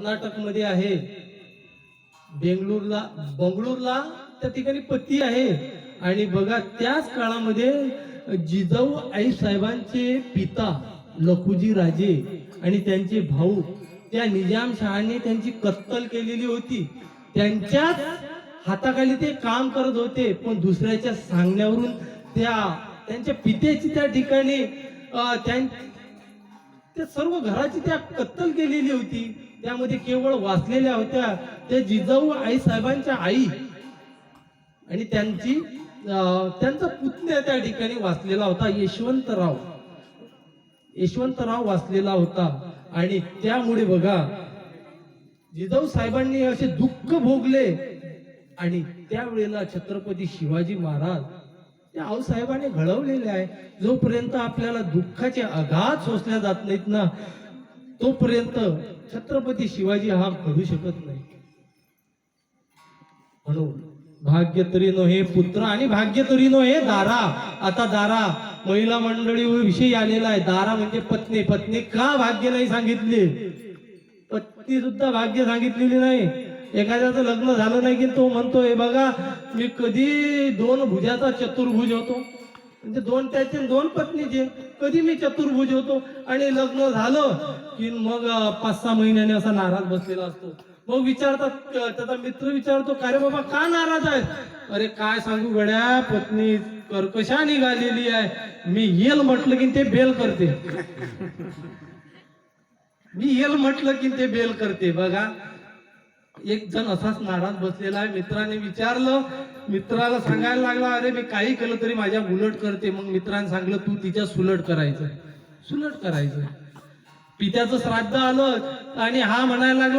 कर्नाटकमध्ये आहे. बेंगळूरला बंगळूरला त्या ठिकाणी पती आहे. आणि बघा त्याच काळामध्ये जिजाऊ आई साहेबांचे पिता लखुजी राजे आणि त्यांचे भाऊ त्या निजामशहाने त्यांची कत्तल केलेली होती. त्यांच्याच हाताखाली ते काम करत होते पण दुसऱ्याच्या सांगण्यावरून त्या त्यांच्या पित्याची त्या ठिकाणी त्यां- त्या सर्व घराची त्या कत्तल केलेली होती. त्यामध्ये केवळ वाचलेल्या होत्या. त्या जिजाऊ आई साहेबांच्या आई. आणि त्यांची त्यांचा पुतण्या त्या ठिकाणी वाचलेला होता यशवंतराव. यशवंतराव वाचलेला होता. आणि त्यामुळे बघा जिजाऊ साहेबांनी असे दुःख भोगले. आणि त्यावेळेला छत्रपती शिवाजी महाराज ते आऊसाहेबांनी घडवलेले आहे. जोपर्यंत आपल्याला दुःखाचे आघात सोसल्या जात नाहीत ना तोपर्यंत छत्रपती शिवाजी हा घडू शकत नाही. म्हणून भाग्य तरी नो हे पुत्र आणि भाग्य तरी नो हे दारा. आता दारा महिला मंडळी विषयी आलेला आहे. दारा म्हणजे पत्नी. पत्नी का भाग्य नाही सांगितले? पत्नी सुद्धा भाग्य सांगितलेली नाही. एखाद्याचं लग्न झालं नाही की तो म्हणतो हे बघा मी कधी दोन भुजाचा चतुर्भुज होतो. म्हणजे दोन त्याचे दोन पत्नीचे कधी मी चतुर्भुज होतो आणि लग्न झालं की मग पाच सहा महिन्याने असा नाराज बसलेला असतो. मग विचारतात त्याचा मित्र विचारतो का रे बाबा का नाराज आहे अरे काय सांगू गड्या पत्नी कर्कशा निघालेली आहे. मी येल म्हटलं की ते बेल करते. मी येल म्हटलं की ते बेल करते बघा. एक जण असाच नाराज बसलेला आहे. मित्राने विचारलं मित्राला सांगायला लागला अरे मी काही केलं तरी माझ्या उलट करते. मग मित्राने सांगलं तू तिच्या सुलट करायचं. सुलट करायचं. पित्याचं श्राद्ध आलं आणि हा म्हणायला लागला